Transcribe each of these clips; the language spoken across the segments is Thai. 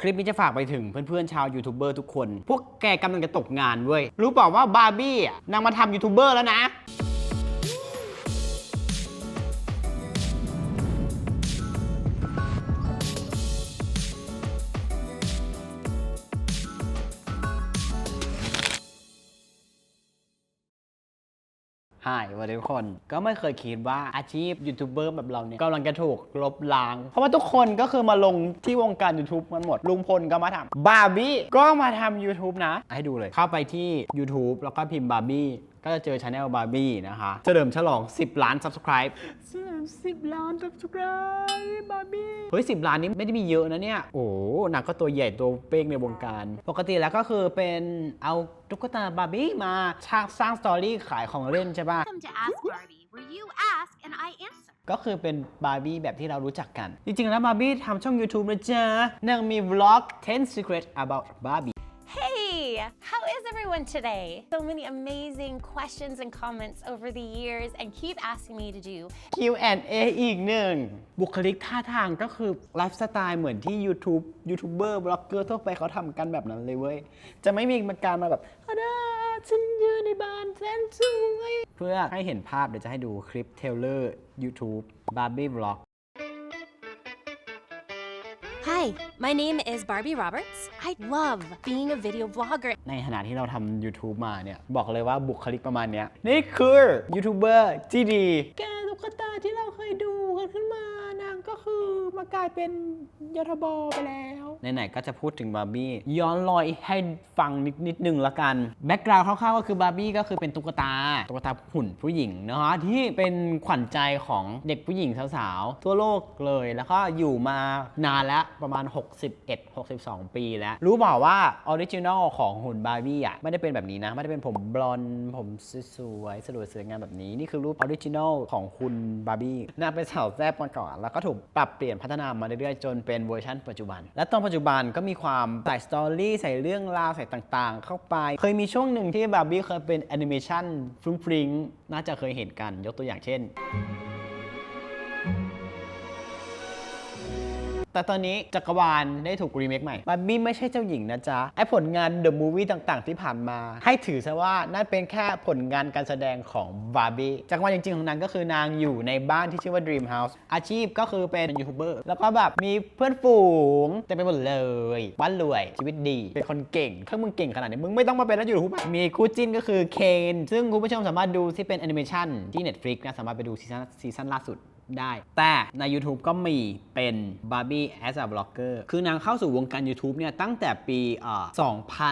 คลิปนี้จะฝากไปถึงเพื่อนๆชาวยูทูบเบอร์ทุกคน พวกแกกำลังจะตกงานเว้ย รู้เปล่าว่าบาร์บี้นางมาทำยูทูบเบอร์แล้วนะ ใช่วันนี้ทุกคน ก็ไม่เคยคิดว่าอาชีพยูทูบเบอร์แบบเราเนี่ยกำลังจะถูกลบล้าง เพราะว่าทุกคนก็คือมาลงที่วงการ YouTube มันหมด ลุงพลก็มาทำบาร์บี้ก็มาทำ YouTube นะ ให้ดูเลย เข้าไปที่ YouTube แล้วก็พิมพ์บาร์บี้ก็จะเจอช anel บาร์บี้นะคะเฉลิมฉลอง 10 ล้าน Subscribe 10ล้าน Subscribe บาร์บี้เฮ้ย10ล้านนี้ไม่ได้มีเยอะนะเนี่ย โอ้นางก็ตัวใหญ่ตัวเป้งในวงการ ปกติแล้วก็คือเป็นเอาตุ๊กตาบาร์บี้มาสร้างสตอรี่ขายของเล่นใช่ปะ Welcome to Ask Barbie, where you ask and I answer. ก็คือเป็นบาร์บี้แบบที่เรารู้จักกัน จริงๆแล้วบาร์บี้ทำช่อง YouTube นะจ๊ะนางมี vlog 10 secret about Barbie Hey, how is everyone today? So many amazing questions and comments over the years, and keep asking me to do Q&A อีกหนึ่ง บุคลิกท่าทางก็คือไลฟ์สไตล์เหมือนที่ YouTube ยูทูบเบอร์บล็อกเกอร์ทั่วไปเขาทำกันแบบนั้นเลยเว้ย จะไม่มีการมาแบบอาดาฉันยืนในบ้านแสนสวย เพื่อให้เห็นภาพเดี๋ยวจะให้ดูคลิปเทเลอร์ YouTube Barbie Vlog Hi, my name is Barbie Roberts. I love being a video vlogger. ในขณะที่เราทำ YouTube มาเนี่ย บอกเลยว่าบุคลิกประมาณเนี้ยนี่คือยูทูบเบอร์ที่ดีแกตุ๊กตาที่เราเคยดูกันขึ้นมานางก็ คือมากลายเป็นยทบไปแล้วไหนๆก็จะพูดถึงบาร์บี้ย้อนรอยให้ฟังนิดนิดนึงละกันแบ็กกราวด์คร่าวๆก็คือบาร์บี้ก็คือเป็นตุ๊กตาตุ๊กตาหุ่นผู้หญิงเนาะที่เป็นขวัญใจของเด็กผู้หญิงสาวๆ ทั่วโลกเลยแล้วก็อยู่มานานแล้วประมาณ 61-62 ปีแล้ว รู้เปล่าว่าออริจินอลของหุ่นบาร์บี้อะไม่ได้เป็นแบบนี้นะ ไม่ได้เป็นผมบลอนด์ผมสวยๆสวยสวยงามแบบนี้ นี่คือรูปออริจินอลของคุณบาร์บี้น่าเป็นสาวแซ่บมาก่อนแล้วก็ถูกปรับเปลี่ยนพัฒนามาเรื่อยๆ จนเป็นเวอร์ชันปัจจุบัน และตอนปัจจุบันก็มีความใส่สตอรี่ใส่เรื่องราวใส่ต่างๆ เข้าไป เคยมีช่วงหนึ่งที่บาร์บี้เคยเป็นแอนิเมชันฟรุ้งฟริ้งน่าจะเคยเห็นกันยกตัวอย่างเช่น แต่ตอนนี้จักรวาลได้ถูกรีเมคใหม่บาร์บี้ไม่ใช่เจ้าหญิงนะจ๊ะ ไอผลงานเดอะมูวี่ต่างๆ ที่ผ่านมา ให้ถือซะว่านั่นเป็นแค่ผลงานการแสดงของบาร์บี้จักรวาลจริงๆ ของนางก็คือนางอยู่ในบ้านที่ชื่อว่า Dream House อาชีพก็คือเป็นยูทูบเบอร์แล้วก็แบบมีเพื่อนฝูงเต็มไปหมดเลยบ้านรวยชีวิตดี เป็นคนเก่งถ้ามึงเก่งขนาดนี้มึงไม่ต้องมาเป็นนักยูทูบมีคู่จิ้นก็คือเคนซึ่งคุณผู้ชมสามารถดูที่เป็นแอนิเมชันที่ Netflix นะสามารถไปดูซีซั่นซีซั่นล่าสุด ได้ แต่ใน YouTube ก็มีเป็น Barbie as a Blogger คือนางเข้าสู่วงการ YouTube เนี่ยตั้งแต่ปีเอ่อ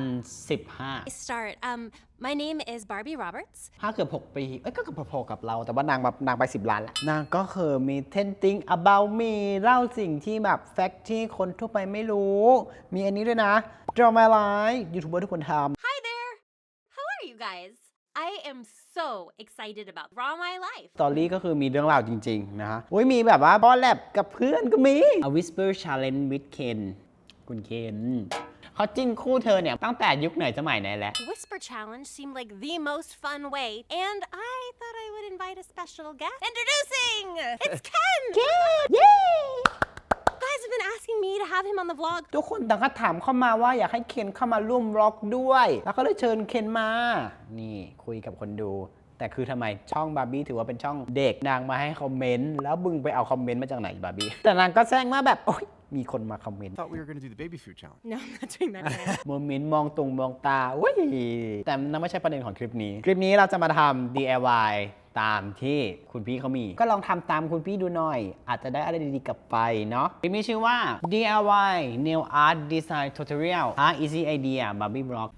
2015 I start. Um, my name is Barbie Roberts. ถ้าเกือบ6ปี เอ้ยก็เกือบพอๆกับเรา แต่ว่านางแบบนางไป 10 ล้านแล้ว นางก็คือมี 10 thing about me เล่าสิ่งที่แบบ แฟกที่คนทั่วไปไม่รู้ มีอันนี้ด้วยนะ Draw My Life ยูทูบเบอร์ทุกคนทำ Hi there. How are you guys? I am so excited about Raw My Life. สตอรี่ก็คือมีเรื่องราวจริง ๆ นะฮะโอ้ยมีแบบว่าบอลแลบกับเพื่อนก็มี A Whisper Challenge with Ken คุณเคนเขาจิ้นคู่เธอเนี่ย ตั้งแต่ยุคไหนสมัยไหนแล้ว Whisper Challenge seemed like the most fun way, and I thought I would invite a special guest. Introducing! It's Ken! Ken! Yay! You guys have been asking me to have him on the vlog. ทุกคนต่างก็ถามเข้ามาว่าอยากให้เคนเข้ามาร่วมบล็อกด้วย แล้วก็เลยเชิญเคนมา นี่คุยกับคนดู แต่คือทำไมช่องบาร์บี้ถือว่าเป็นช่องเด็กนางมาให้คอมเมนต์ แล้วบึงไปเอาคอมเมนต์มาจากไหนบาร์บี้แต่นางก็แซงมาแบบโอ๊ย มีคนมาคอมเมนต์ thought we were going to do the baby food challenge. No, I'm not doing that. today. โมเมนต์มองตรงมองตาอุ้ยแต่นั่นไม่ใช่ประเด็นของคลิปนี้ คลิปนี้เราจะมาทำ DIY ตามที่คุณพี่เขามี ก็ลองทำตามคุณพี่ดูหน่อย อาจจะได้อะไรดีๆกลับไปเนาะคลิปนี้ชื่อว่า DIY Nail Art Design Tutorial หา Easy Idea Barbie Block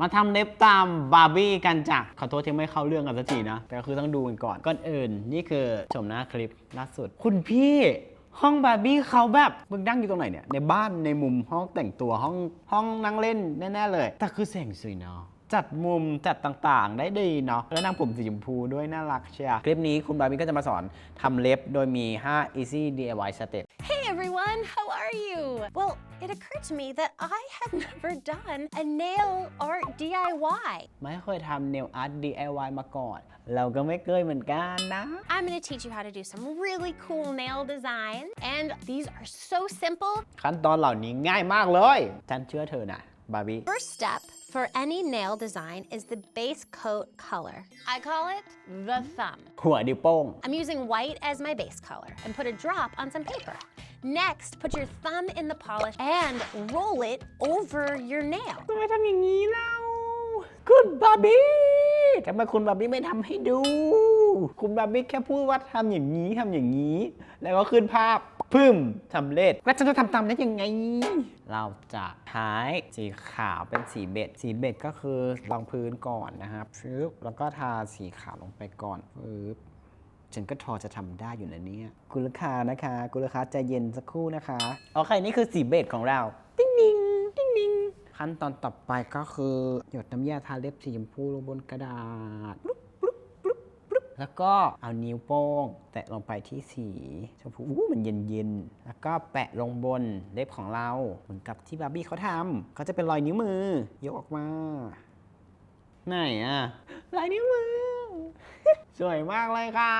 มาทำเล็บตามบาร์บี้กันจ้ะขอโทษที่ไม่เข้าเรื่องกันสักทีนะ แต่ก็คือต้องดูกันก่อน ก่อนอื่น นี่คือชมหน้าคลิปล่าสุด คุณพี่ ห้องบาร์บี้เขาแบบมึงนั่งอยู่ตรงไหนเนี่ย ในบ้านในมุมห้องแต่งตัวห้องห้องนั่งเล่นแน่ๆเลย แต่คือแสงสวยเนาะจัดมุมจัดต่างๆ ได้ดีเนาะแล้วนางผมสีชมพูด้วยน่ารักเชียคลิปนี้คุณบาร์บี้ก็จะมาสอนทำเล็บโดยมี 5 easy DIY step everyone! everyone. How are you? Well, it occurred to me that I have never done a nail art DIY. ไม่เคยทำ nail art DIY มาก่อน เราก็ไม่เคยเหมือนกันนะ I'm gonna teach you how to do some really cool nail design, and these are so simple. ขั้นตอนเหล่านี้ง่ายมากเลย ฉันเชื่อเธอนะบาร์บี้ First step for any nail design is the base coat color. I call it the thumb. หัวนิ้วโป้ง I'm using white as my base color and put a drop on some paper. Next, put your thumb in the polish and roll it over your nail. ทำไมทำอย่างนี้เล่าคุณบาร์บี้ทำไมคุณบาร์บี้ไม่ทำให้ดู คุณบาร์บี้แค่พูดว่าทำอย่างนี้ทำอย่างนี้ แล้วก็ขึ้นภาพพึ่มสำเร็จแล้วฉันจะทำตามได้ยังไง เราจะใช้สีขาวเป็นสีเบจสีเบจก็คือรองพื้นก่อนนะครับฟึบแล้วก็ทาสีขาวลงไปก่อนฟึบ ฉันก็ทอจะทำได้อยู่นะเนี่ยคุณลูกค้านะคะ คุณลูกค้าใจเย็นสักครู่นะคะโอเคนี่คือสีเบจของเรา ติ๊งนิงติ๊งนิงขั้นตอนต่อไปก็คือหยดน้ำยาทาเล็บสีชมพูลงบนกระดาษแล้วก็เอานิ้วโป้ง แตะลงไปที่สีชมพูอู้มันเย็นๆ แล้วก็แปะลงบนเล็บของเรา เหมือนกับที่บาร์บี้เขาทำก็จะเป็นรอยนิ้วมือ ยกออกมา ไหนอะลายนิ้วมือ สวยมากเลยค่ะ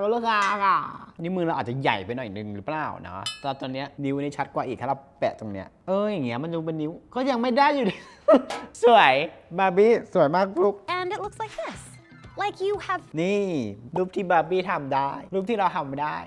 คุณลูกค้าค่ะนิ้วมือเราอาจจะใหญ่ไปหน่อยนึงหรือเปล่านะตอนตอนเนี้ยนิ้วนี่ชัดกว่าอีกถ้าเราแปะตรงเนี้ยเอออย่างเงี้ยมันดูเป็นนิ้วก็ยังไม่ได้อยู่ดีสวยบาร์บี้สวยมากฟลุก And it looks like this. Like you have นี่รูปที่บาร์บี้ทำได้ รูปที่เราทำไม่ได้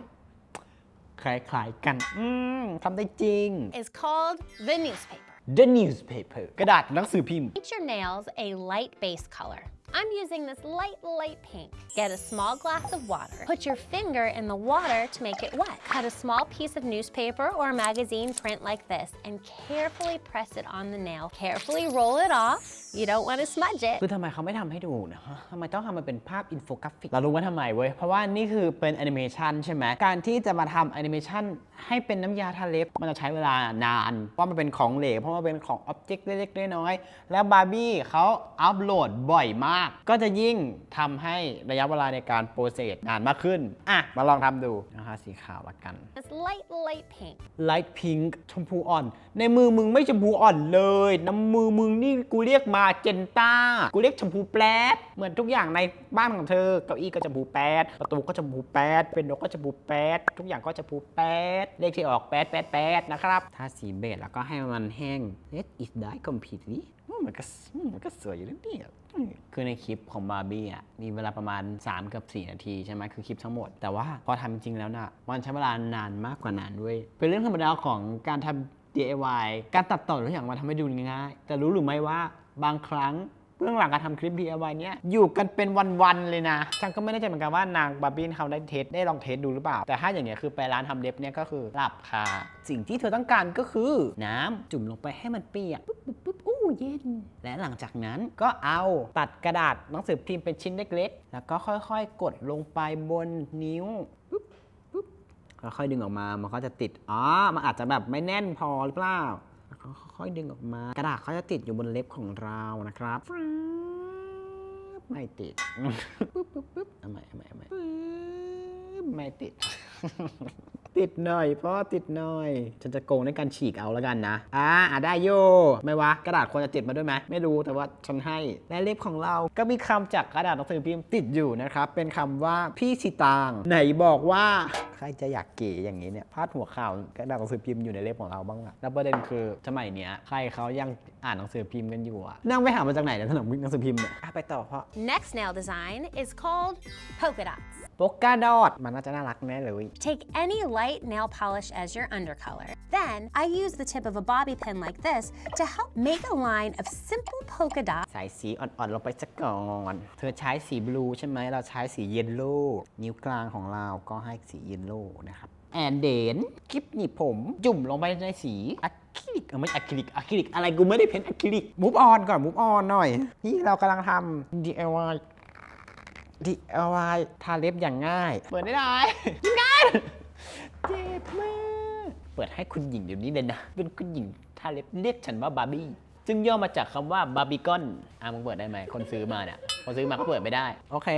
คล้ายๆกัน อืมทำได้จริง is called the newspaper. The newspaper กระดาษหนังสือพิมพ์ Paint your nails a light base color. I'm using this light, light pink. Get a small glass of water. Put your finger in the water to make it wet. Cut a small piece of newspaper or magazine print like this and carefully press it on the nail. Carefully roll it off. You don't want to smudge it. คือทำไมเขาไม่ทำให้ดูนะฮะทำไมต้องทำมันเป็นภาพอินโฟกราฟิก เรารู้ว่าทำไมเว้ย เพราะว่านี่คือเป็นแอนิเมชันใช่ไหม การที่จะมาทำแอนิเมชันให้เป็นน้ำยาทาเล็บ มันจะใช้เวลานาน เพราะมันเป็นของเหลว เพราะมันเป็นของอ็อบเจกต์เล็กๆน้อยๆ แล้วบาร์บี้เขาอัพโหลดบ่อยมากก็จะยิ่งทำให้ระยะเวลาในการโปรเซสนานมากขึ้น อะ มาลองทำดูนะคะสีขาวละกัน This light, light pink. light pink ชมพูอ่อน ในมือมึงไม่ชมพูอ่อนเลย น้ำมือมึงนี่กูเรียกมาเจนต้า กูเรียกชมพูแปรดเหมือนทุกอย่างในบ้านของเธอ เก้าอี้ก็ชมพูแปดประตูก็ชมพูแปดเป็นนกก็ชมพูแปดทุกอย่างก็ชมพูแปดเลขที่ออกแปดแปดแปดนะครับ ทาสีเบจแล้วก็ให้มันแห้ง let it die completely อื มมันก็อืมมันก็สวยอยู่แล้วเนี่ยอืมคือในคลิปของบาร์บี้อะมีเวลาประมาณ 3 กับ 4 นาทีใช่ไหมคือคลิปทั้งหมด แต่ว่าพอทำจริงแล้วน่ะมันใช้เวลานานมากกว่านั้นด้วย เป็นเรื่องธรรมดาของการทำ DIY การตัดต่อทุกอย่างมาทำให้ดูง่าย แต่รู้หรือไม่ว่าบางครั้งเบื้องหลังการทำคลิป DIY เนี้ยอยู่กันเป็นวันๆเลยนะฉันก็ไม่แน่ใจเหมือนกันว่านางบาร์บี้เขาได้เทสได้ลองเทสดูหรือเปล่า แต่ถ้าอย่างเนี้ยคือไปร้านทำเล็บเนี่ยก็คือหลับคาสิ่งที่เธอต้องการก็คือน้ำจุ่มลงไปให้มันเปียกปุ๊บปุ๊บปุ๊บ เย็น และหลังจากนั้นก็เอาตัดกระดาษหนังสือพิมพ์เป็นชิ้นเล็กๆ แล้วก็ค่อยๆ กดลงไปบนนิ้วปุ๊บปุ๊บแล้วค่อยดึงออกมา มันก็จะติด อ๋อ มันอาจจะแบบไม่แน่นพอหรือเปล่าแล้วก็ค่อยๆดึงออกมา กระดาษเขาจะติดอยู่บนเล็บของเรานะครับฟรึ๊บไม่ติดปุ๊บปุ๊บปุ๊บเอาใหม่เอาใหม่เอาใหม่ปุ๊บไม่ติด ติดหน่อยพ่อติดหน่อย ฉันจะโกงในการฉีกเอาแล้วกันนะอ่าอะได้โยไม่วะกระดาษควรจะติดมาด้วยไหมไม่รู้แต่ว่าฉันให้และเล็บของเราก็มีคำจากกระดาษหนังสือพิมพ์ติดอยู่นะครับเป็นคำว่าพี่สิตางไหนบอกว่า ครจะอยากเก๋อย่างนี้เนี่ยพาดหัวข่าวกระดาษหนังสือพิมพ์อยู่ในเล็บของเราบ้างล่ะแล้วประเด็นคือสมัยเนี้ยใครเขายังอ่านหนังสือพิมพ์กันอยู่อะนั่งไปหามาจากไหนเนี่ยหนังสือพิมพ์เนี่ยอะไปต่อเพราะ Next nail design is called polka dots. โปกกาดอดมันน่าจะน่ารักแน่เลย Take any light nail polish as your undercolor. Then I use the tip of a bobby pin like this to help make a line of simple polka dots ใส่สีอ่อนๆลงไปสักก่อน เธอใช้สีบลูใช่ไหมเราใช้สีเยลโล่นิ้วกลางของเราก็ให้สีเยลโล่นะครับแอนเดนคลิปหนีบผม จุ่มลงไปในสีอะคริลิกเออไม่อะคริลิกอะคริลิกอะไรกูไม่ได้เพ้นอะคริลิกมูฟออนก่อนมูฟออนหน่อย นี่เรากำลังทำ DIY DIY ทาเล็บอย่างง่าย เปิดได้ไหมง่ายเจ็บมากเปิดให้คุณหญิงเดี๋ยวนี้เลยนะ เป็นคุณหญิงทาเล็บเรียกฉันว่าบาร์บี้ซึ่งย่อมาจากคำว่าบาร์บีคอนอะมึงเปิดได้ไหม คนซื้อมาเนี่ย คนซื้อมาก็เปิดไม่ได้ โอเค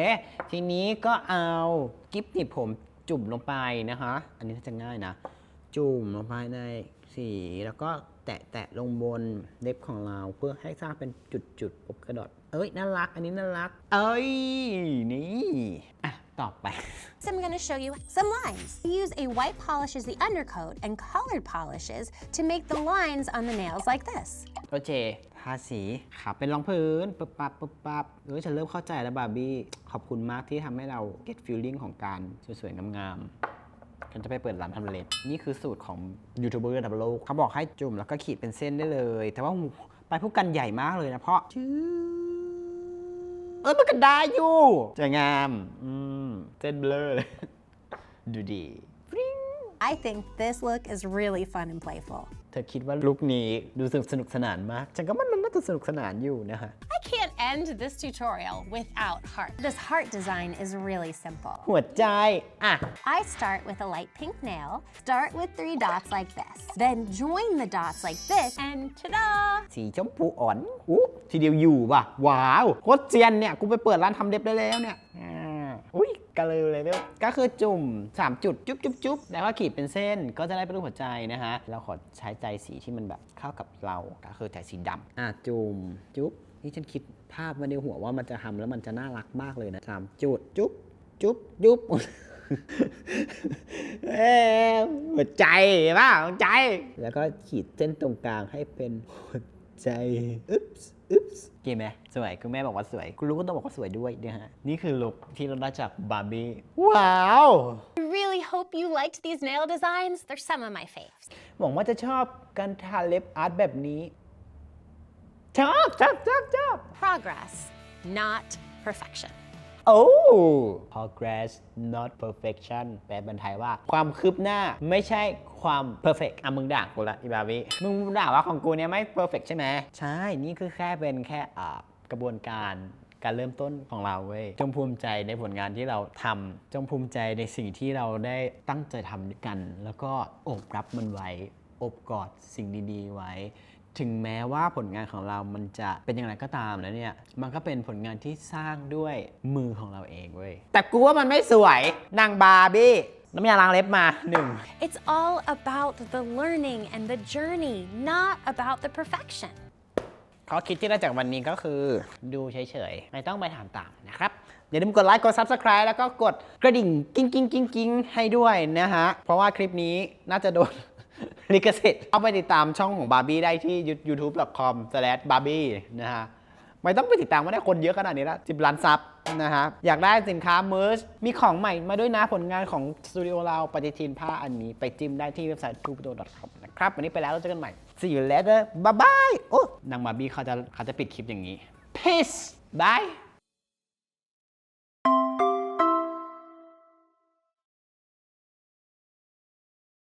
ทีนี้ก็เอากิฟต์หนีบผม จุ่มลงไปนะคะ อันนี้น่าจะง่ายนะ จุ่มลงภายในสี แล้วก็แตะแตะลงบนเล็บของเราเพื่อให้สร้างเป็นจุดจุดๆปบกระดอดเอ้ยน่ารัก อันนี้น่ารัก เอ้ย นี่ อะ ต่อไป So I'm going to show you some lines. We use a white polish as the undercoat and colored polishes to make the lines on the nails like this. โอเค ทาสีขาเป็นรองพื้นปึ๊บปั๊บปึ๊บปั๊บเออฉันเริ่มเข้าใจแล้วบาร์บี้ขอบคุณมากที่ทำให้เรา get feeling ของการสวยๆงามๆฉันจะไปเปิดร้านทำเล็บนี่คือสูตรของยูทูบเบอร์ระดับโลกเขาบอกให้จุ่มแล้วก็ขีดเป็นเส้นได้เลย แต่ว่าหูปลายผู้กันใหญ่มากเลยนะเพราะชื่อเออมันก็ได้อยู่จะงามอืมเส้นเบลอเลยดูดี I think this look is really fun and playful. เธอคิดว่าลุคนี้ดูสนุกสนุกสนานมาก ฉันก็มันมันน่าจะสนุกสนานอยู่นะฮะ I can't end this tutorial without heart. This heart design is really simple. หัวใจอะ I start with a light pink nail, start with three dots like this, then join the dots like this, and ta-da! สีชมพูอ่อนอู้ทีเดียวอยู่ว่ะ ว้าวโคตรเจียนเนี่ย กูไปเปิดร้านทำเล็บได้แล้วเนี่ยอ่าอุ้ย กระเลยเลยเว้ยก็คือจุ่ม 3 จุดจุ๊บจุ๊บจุ๊บแล้วก็ขีดเป็นเส้นก็จะได้เป็นรูปหัวใจนะฮะ เราขอใช้ใจสีที่มันแบบเข้ากับเราก็คือใจสีดำอะจุ่มจุ๊บนี่ฉันคิดภาพมาในหัวว่ามันจะทำแล้วมันจะน่ารักมากเลยนะสามจุดจุ๊บจุ๊บจุ๊บเอ้ยหัวใจป่ะหัวใจ แล้วก็ขีดเส้นตรงกลางให้เป็นหัวใจ อึ๊บอึ๊บส์ เก๋ไหมสวยคุณแม่บอกว่าสวยคุณรู้ก็ต้องบอกว่าสวยด้วยนะฮะนี่คือลุคที่เราได้จากบาร์บี้ว้าว I really hope you liked these nail designs. They're some of my faves. หวังว่าจะชอบการทาเล็บอาร์ตแบบนี้ชอบชอบชอบชอบ Progress, not perfection. โอ้ progress not perfection แปลเป็นไทยว่า ความคืบหน้าไม่ใช่ความ perfect อะมึงด่ากูละอีบาวิมึงด่าว่าของกูเนี่ยไม่ perfect ใช่ไหมใช่ นี่คือแค่เป็นแค่อ่ากระบวนการการเริ่มต้นของเราเว้ย จงภูมิใจในผลงานที่เราทำจงภูมิใจในสิ่งที่เราได้ตั้งใจทำด้วยกัน แล้วก็อบรับมันไว้ อบกอดสิ่งดี ๆ ไว้ ถึงแม้ว่าผลงานของเรามันจะเป็นอย่างไรก็ตามแล้วเนี่ย มันก็เป็นผลงานที่สร้างด้วยมือของเราเองเว้ย แต่กูว่ามันไม่สวย นางบาร์บี้ น้ำยาล้างเล็บมาหนึ่ง It's all about the learning and the journey, not about the perfection. ข้อคิดที่ได้จากวันนี้ก็คือ ดูเฉยๆ ไม่ต้องไปถามตามนะครับ อย่าลืมกดไลค์กด Subscribe แล้วก็กดกระดิ่งกิ้งกิ้งกิ้งกิ้งให้ด้วยนะฮะ เพราะว่าคลิปนี้น่าจะโดน ลิขสิทธิ์เข้าไปติดตามช่องของบาร์บี้ได้ที่ youtube.com/barbie นะฮะไม่ต้องไปติดตามว่าได้คนเยอะขนาดนี้แล้ว10ล้านซับนะฮะอยากได้สินค้าเม r ร์ชมีของใหม่มาด้วยนะผลงานของสตูดิโอเราปฏิทินผ้าอันนี้ไปจิ้มได้ที่เว็บไซต์ t u b e t o c o m นะครับ วันนี้ไปแล้วเราเจอกันใหม่ see you later bye bye โอ้นางบาร์บี้เขาจะเขาจะปิดคลิปอย่างนี้ peace bye